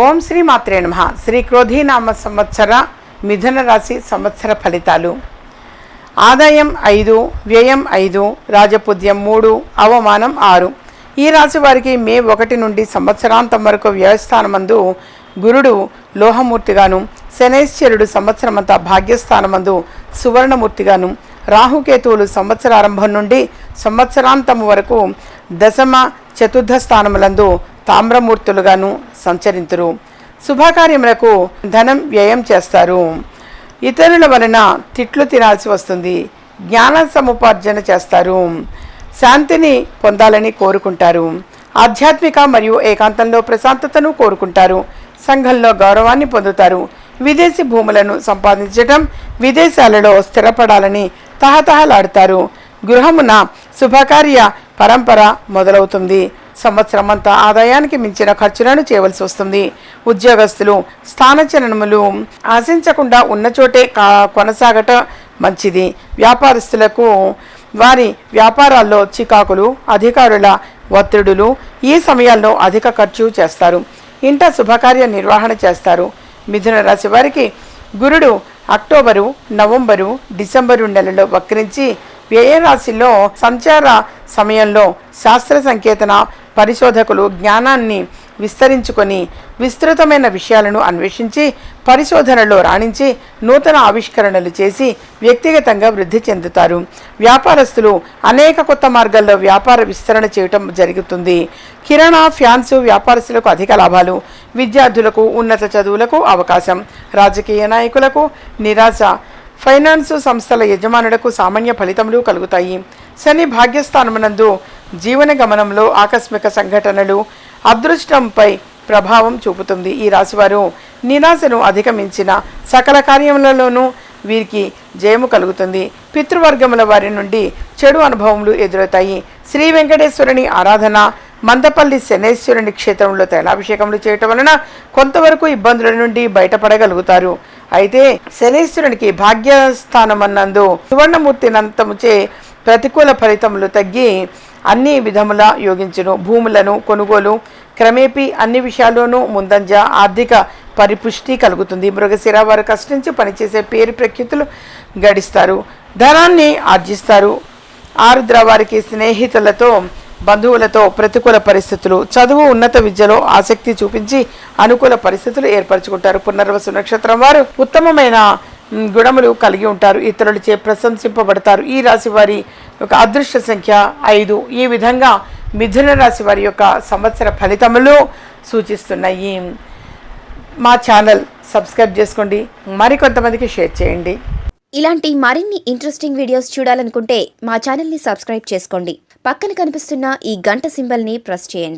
ఓం శ్రీ మాత్రే నమ. శ్రీ క్రోధీనామ సంవత్సర మిథున రాశి సంవత్సర ఫలితాలు. ఆదాయం ఐదు వ్యయం ఐదు రాజపుద్యం మూడు అవమానం ఆరు. ఈ రాశి వారికి మే ఒకటి నుండి సంవత్సరాంతం వరకు వ్యయస్థానమందు గురుడు లోహమూర్తిగాను శనైశ్వరుడు సంవత్సరమంతా భాగ్యస్థానమందు సువర్ణమూర్తిగాను రాహుకేతువులు సంవత్సరారంభం నుండి సంవత్సరాంతము వరకు దశమ చతుర్థ స్థానములందు తామ్రమూర్తులుగాను సంచరింతురు. శుభకార్యములకు ధనం వ్యయం చేస్తారు. ఇతరుల వలన తిట్లు తినాల్సి వస్తుంది. జ్ఞాన సముపార్జన చేస్తారు. శాంతిని పొందాలని కోరుకుంటారు. ఆధ్యాత్మిక మరియు ఏకాంతంలో ప్రశాంతతను కోరుకుంటారు. సంఘంలో గౌరవాన్ని పొందుతారు. విదేశీ భూములను సంపాదించడం విదేశాలలో స్థిరపడాలని తహతహలాడతారు. గృహమున శుభకార్య పరంపర మొదలవుతుంది. సంవత్సరం అంతా ఆదాయానికి మించిన ఖర్చులను చేయవలసి వస్తుంది. ఉద్యోగస్తులు స్థానచలనములు ఆశించకుండా ఉన్న చోటే కా మంచిది. వ్యాపారస్తులకు వారి వ్యాపారాల్లో చికాకులు అధికారుల ఒత్తిడులు ఈ సమయాల్లో అధిక ఖర్చు చేస్తారు. ఇంట శుభకార్య నిర్వహణ చేస్తారు. మిథున రాశి వారికి గురుడు అక్టోబరు నవంబరు డిసెంబరు నెలలో వక్రించి వ్యయ రాశిలో సంచార సమయంలో శాస్త్ర సంకేతన పరిశోధకులు జ్ఞానాన్ని విస్తరించుకొని విస్తృతమైన విషయాలను అన్వేషించి పరిశోధనలో రాణించి నూతన ఆవిష్కరణలు చేసి వ్యక్తిగతంగా వృద్ధి చెందుతారు. వ్యాపారస్తులు అనేక కొత్త మార్గాల్లో వ్యాపార విస్తరణ చేయటం జరుగుతుంది. కిరాణా ఫ్యాన్స్ వ్యాపారస్తులకు అధిక లాభాలు విద్యార్థులకు ఉన్నత చదువులకు అవకాశం రాజకీయ నాయకులకు నిరాశ ఫైనాన్స్ సంస్థల యజమానులకు సామాన్య ఫలితములు కలుగుతాయి. శని భాగ్యస్థానమునందు జీవన గమనంలో ఆకస్మిక సంఘటనలు అదృష్టంపై ప్రభావం చూపుతుంది ఈ రాశివారు. నిరాశను అధిగమించిన సకల కార్యములలోనూ వీరికి జయము కలుగుతుంది. పితృవర్గముల వారి నుండి చెడు అనుభవములు ఎదురవుతాయి. శ్రీ వెంకటేశ్వరుని ఆరాధన మందపల్లి శనేశ్వరుని క్షేత్రంలో తైలాభిషేకములు చేయటం వలన కొంతవరకు ఇబ్బందుల నుండి బయటపడగలుగుతారు. అయితే శనేశ్వరునికి భాగ్యస్థానమన్నందు సువర్ణమూర్తినంతముచే ప్రతికూల ఫలితములు తగ్గి అన్ని విధముల యోగించును. భూములను కొనుగోలు క్రమేపీ అన్ని విషయాల్లోనూ ముందంజ ఆర్థిక పరిపుష్టి కలుగుతుంది. మృగశిర వారు కష్టించి పనిచేసే పేరు ప్రఖ్యాతులు గడిస్తారు. ధనాన్ని ఆర్జిస్తారు. ఆరుద్ర వారికి స్నేహితులతో బంధువులతో ప్రతికూల పరిస్థితులు చదువు ఉన్నత విద్యలో ఆసక్తి చూపించి అనుకూల పరిస్థితులు ఏర్పరచుకుంటారు. పునర్వసు నక్షత్రం వారు ఉత్తమమైన గుణములు కలిగి ఉంటారు. ఇతరులచే ప్రశంసింపబడతారు. ఈ రాశి వారి యొక్క అదృష్ట సంఖ్య ఐదు. ఈ విధంగా మిథున రాశి వారి యొక్క సంవత్సర ఫలితములు సూచిస్తున్నాయి. మా ఛానల్ సబ్స్క్రైబ్ చేసుకోండి. మరికొంతమందికి షేర్ చేయండి. ఇలాంటి మరిన్ని ఇంట్రెస్టింగ్ వీడియోస్ చూడాలనుకుంటే మా ఛానల్ని సబ్స్క్రైబ్ చేసుకోండి. పక్కన కనిపిస్తున్న ఈ గంట సింబల్ని ప్రెస్ చేయండి.